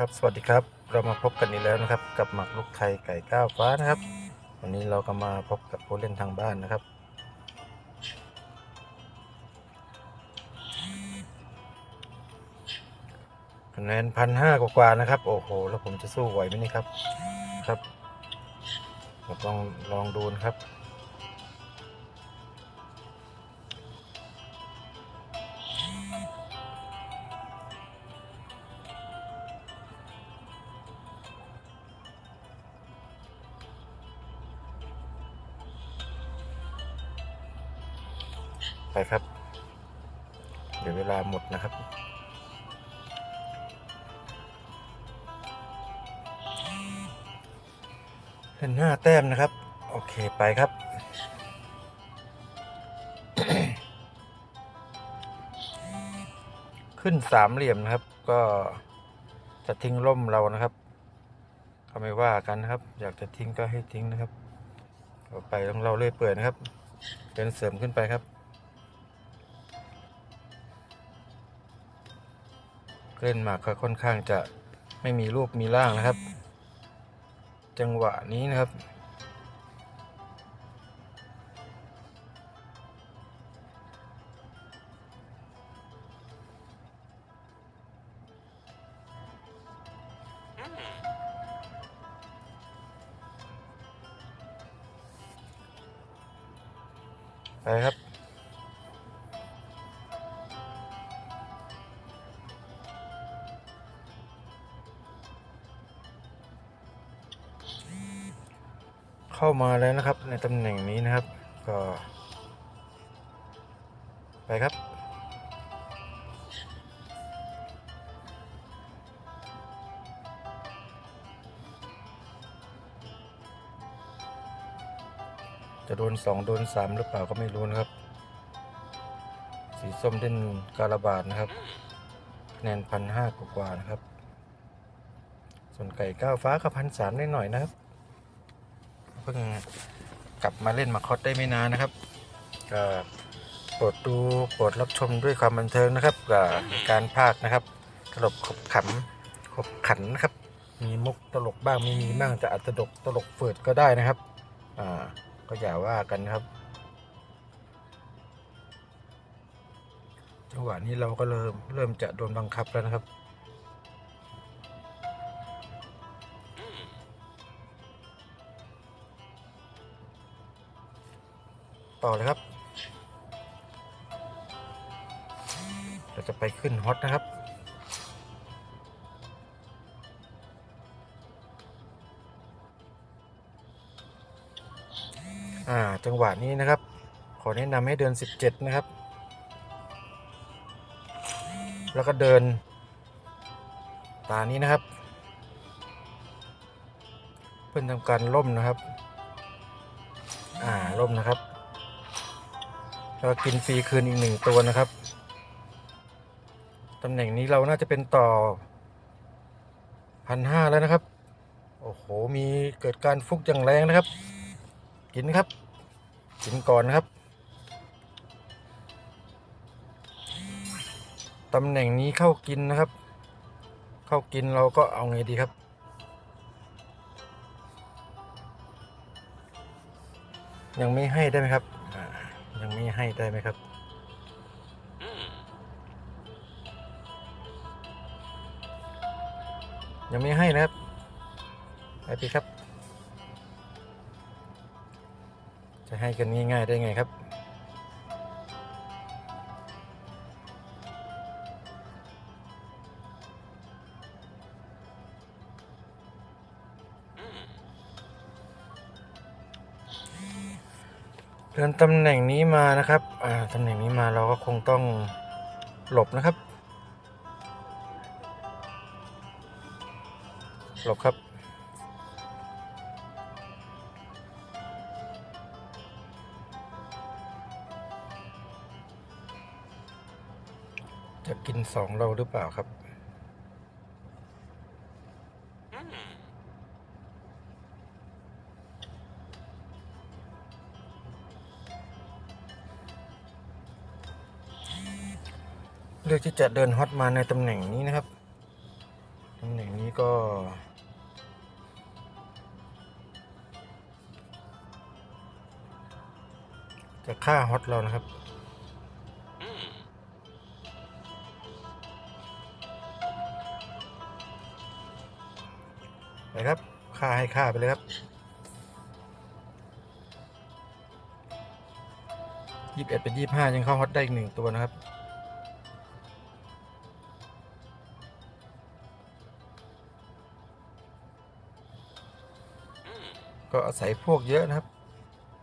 ครับสวัสดีครับเรามาพบกันอีกแล้วนะครับ กับหมักลูกไทยไก่ก้าวฟ้านะครับ วันนี้เราก็มาพบกับผู้เล่นทางบ้านนะครับ คะแนนพันห้ากว่าๆนะครับ โอ้โห แล้วผมจะสู้ไหวไหมนี่ครับ ครับผมลองลองดูนะครับ ไปครับ เดี๋ยวเวลาหมดนะครับ เป็นห้าแต้มนะครับ โอเคไปครับขึ้นสามเหลี่ยมนะครับ ก็จะทิ้งร่มเรานะครับก็ไม่ว่ากันนะครับ อยากจะทิ้งก็ให้ทิ้งนะครับต่อไปต้องเราเลื่อยเปื่อยนะครับเดินเสริมขึ้นไปครับ เล่นหมากก็ค่อนข้างจะไม่มีรูปมีร่างนะครับ จังหวะนี้นะครับ ไปครับ เข้ามาแล้วนะครับ ในตำแหน่งนี้นะครับ ก็ ไปครับ จะโดนสองโดนสามหรือเปล่าก็ไม่รู้นะครับ สีส้มเด่นการบาดนะครับคะแนนพันห้ากว่านะครับ ส่วนไก่ก้าวฟ้าก็พันสามได้หน่อยนะครับ เพิ่งกลับมาเล่นมาคอสได้ไม่นานนะครับก็โปรดดูโปรดรับชมด้วยความบันเทิงนะครับกับการพากนะครับตลกขบขำขบขันนะครับ มีมุกตลกบ้างไม่มีบ้างแต่อาจจะตลกตลกเฟิดก็ได้นะครับอ่าก็อย่าว่ากันนะครับ จังหวะนี้เราก็เริ่มเริ่มจะโดนบังคับแล้วนะครับ ต่อเลยครับ เราจะไปขึ้นฮอตนะครับอ่าจังหวะนี้นะครับ ขอแนะนำให้เดิน 17 นะครับ แล้วก็เดิน ตานี้นะครับ เพื่อทำการล่มนะครับ อ่าล่มนะครับ แล้วก็กินฟรีคืนอีกหนึ่งตัวนะครับตำแหน่งนี้เราน่าจะเป็นต่อพันห้าแล้วนะครับ โอ้โห มีเกิดการฟุกอย่างแรงนะครับ กินครับ กินก่อนนะครับตำแหน่งนี้เข้ากินนะครับ เข้ากินเราก็เอาไงดีครับ ยังไม่ให้ได้ไหมครับ อ่ายังไม่ให้ได้ไหมครับยังไม่ให้นะครับไปดีครับ จะให้กันง่ายๆได้ไงครับ เดินตำแหน่งนี้มานะครับ อ่า ตำแหน่งนี้มาเราก็คงต้องหลบนะครับ หลบครับจะกินสองเราหรือเปล่าครับ เลือกที่จะเดินฮอตมาในตำแหน่งนี้นะครับตำแหน่งนี้ก็จะฆ่าฮอตเรานะครับ ไปครับ ฆ่าให้ฆ่าไปเลยครับยี่สิบเอ็ดเป็นยี่สิบห้ายังเข้าฮอตได้อีกหนึ่งตัวนะครับ ก็อาศัยพวกเยอะนะครับ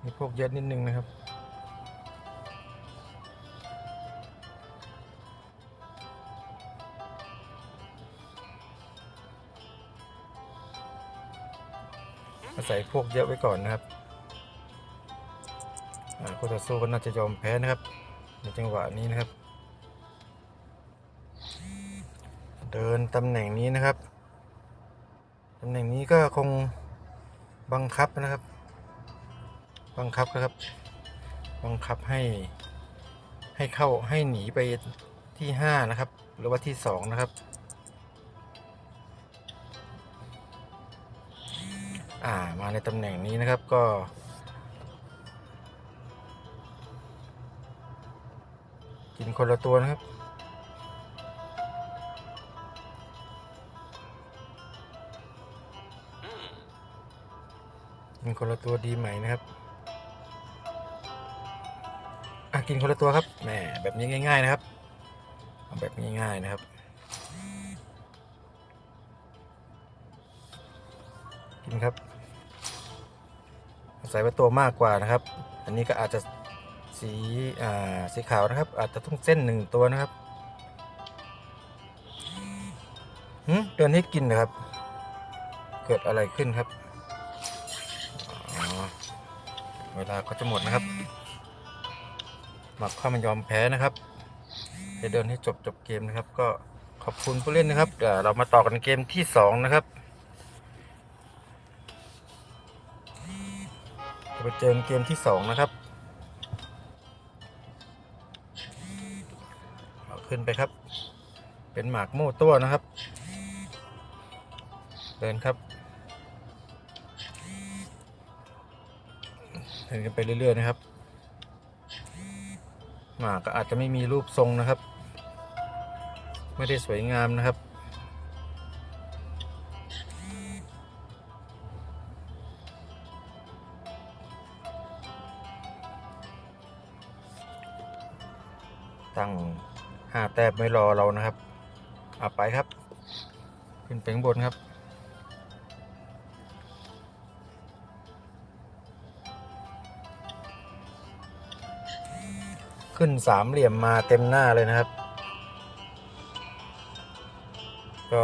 มีพวกเยอะนิดนึงนะครับ อาศัยพวกเยอะไว้ก่อนนะครับอ่าคู่ต่อสู้ก็น่าจะยอมแพ้นะครับ ในจังหวะนี้นะครับ เดินตำแหน่งนี้นะครับตำแหน่งนี้ก็คง บังคับนะครับ บังคับนะครับ บังคับให้ให้เข้าให้หนีไปที่ห้านะครับ หรือว่าที่สองนะครับ อ่ามาในตำแหน่งนี้นะครับก็กินคนละตัวนะครับ กินคนละตัวดีไหมนะครับอะกินคนละตัวครับแหมแบบนี้ง่าย ๆ นะครับเอาแบบง่ายๆนะครับ กินครับใส่ว่าตัวมากกว่านะครับ อันนี้ก็อาจจะสีอ่าสีขาวนะครับ อาจจะต้องเส้นหนึ่งตัวนะครับหืมเดินให้กินนะครับ เกิดอะไรขึ้นครับ เวลาก็จะหมดนะครับ หมักข้ามันยอมแพ้นะครับจะเดินให้จบจบเกมนะครับ ก็ขอบคุณผู้เล่นนะครับเดี๋ยวเรามาต่อกันเกมที่สองนะครับไปเจอเกมที่สองนะครับเอาขึ้นไปครับ เป็นหมากโม่ตัวนะครับ เดินครับ เดินกันไปเรื่อย ๆ นะครับ หมากก็อาจจะไม่มีรูปทรงนะครับ ไม่ได้สวยงามนะครับตั้งห้าแต้มไม่รอเรานะครับเอาไปครับ ขึ้นไปข้างบนครับ ขึ้นสามเหลี่ยมมาเต็มหน้าเลยนะครับ ก็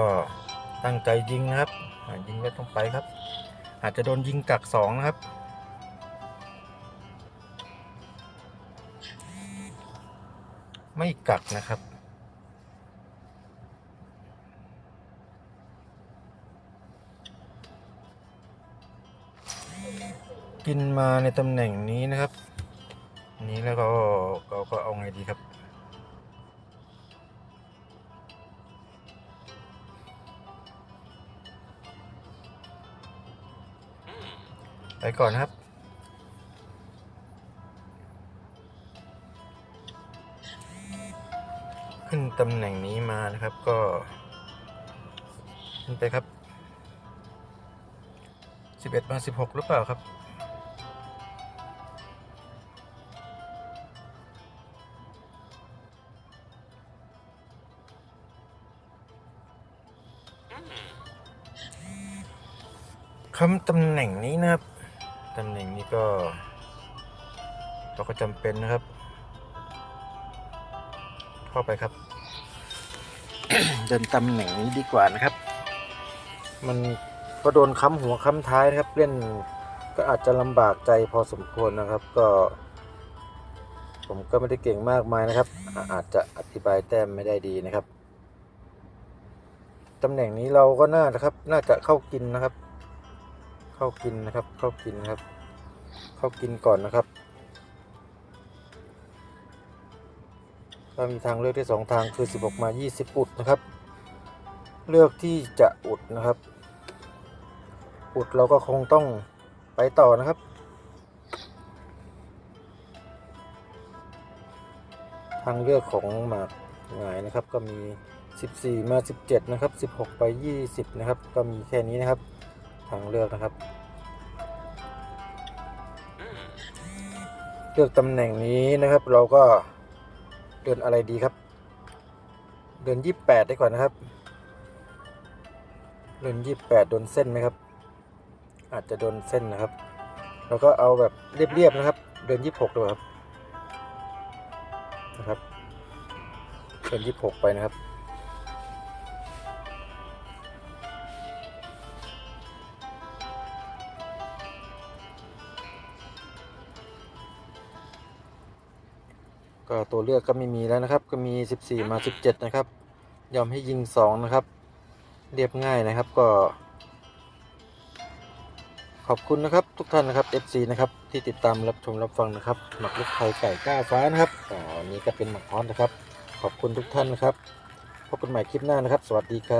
ตั้งใจยิงนะครับอ่ายิงก็ต้องไปครับ อาจจะโดนยิงกักสองนะครับไม่กักนะครับ กินมาในตำแหน่งนี้นะครับ นี้แล้วก็ก็ก็เอาไงดีครับ ไปก่อนนะครับขึ้นตำแหน่งนี้มานะครับก็ขึ้นไปครับ 11มา16 หรือเปล่าครับ คำตำแหน่งนี้นะครับ ตำแหน่งนี้ก็ เราก็จำเป็นนะครับ เข้าไปครับ เดินตำแหน่งนี้ดีกว่านะครับ มันก็โดนค้ำหัวค้ำท้ายนะครับ เล่นก็อาจจะลำบากใจพอสมควรนะครับ ก็ ผมก็ไม่ได้เก่งมากมายนะครับอ่าอาจจะอธิบายแต้มไม่ได้ดีนะครับ ตำแหน่งนี้เราก็น่านะครับ น่าจะเข้ากินนะครับ เข้ากินนะครับ เข้ากินนะครับ เข้ากินก่อนนะครับก็มีทางเลือกที่สองทางคือ 16 มา 20 อุดนะครับ เลือกที่จะอุดนะครับ อุดเราก็คงต้องไปต่อนะครับทางเลือกของหมากหงายนะครับก็มี 14 มา 17 นะครับ 16 ไป 20 นะครับ ก็มีแค่นี้นะครับ ทางเลือกนะครับ เลือกตำแหน่งนี้นะครับ เราก็เดินอะไรดีครับ เดิน 28 ได้ก่อนนะครับ เดิน 28 โดนเส้นไหมครับ อาจจะโดนเส้นนะครับ แล้วก็เอาแบบเรียบๆนะครับ เดิน 26ด้วยครับ นะครับ เดิน 26 ไปนะครับ ก็ตัวเลือกก็ไม่มีแล้วนะครับ ก็มี 14 มา 17 นะครับ ยอมให้ยิง 2 นะครับ เรียบง่ายนะครับก็ ขอบคุณนะครับทุกท่านนะครับ FC นะครับที่ติดตามรับชมรับฟังนะครับ หมักลูกไทยไก่ก้าฟ้านะครับอ่าวันนี้ก็เป็นหมักฮอนนะครับ ขอบคุณทุกท่านนะครับพบกันใหม่คลิปหน้านะครับ สวัสดีครับ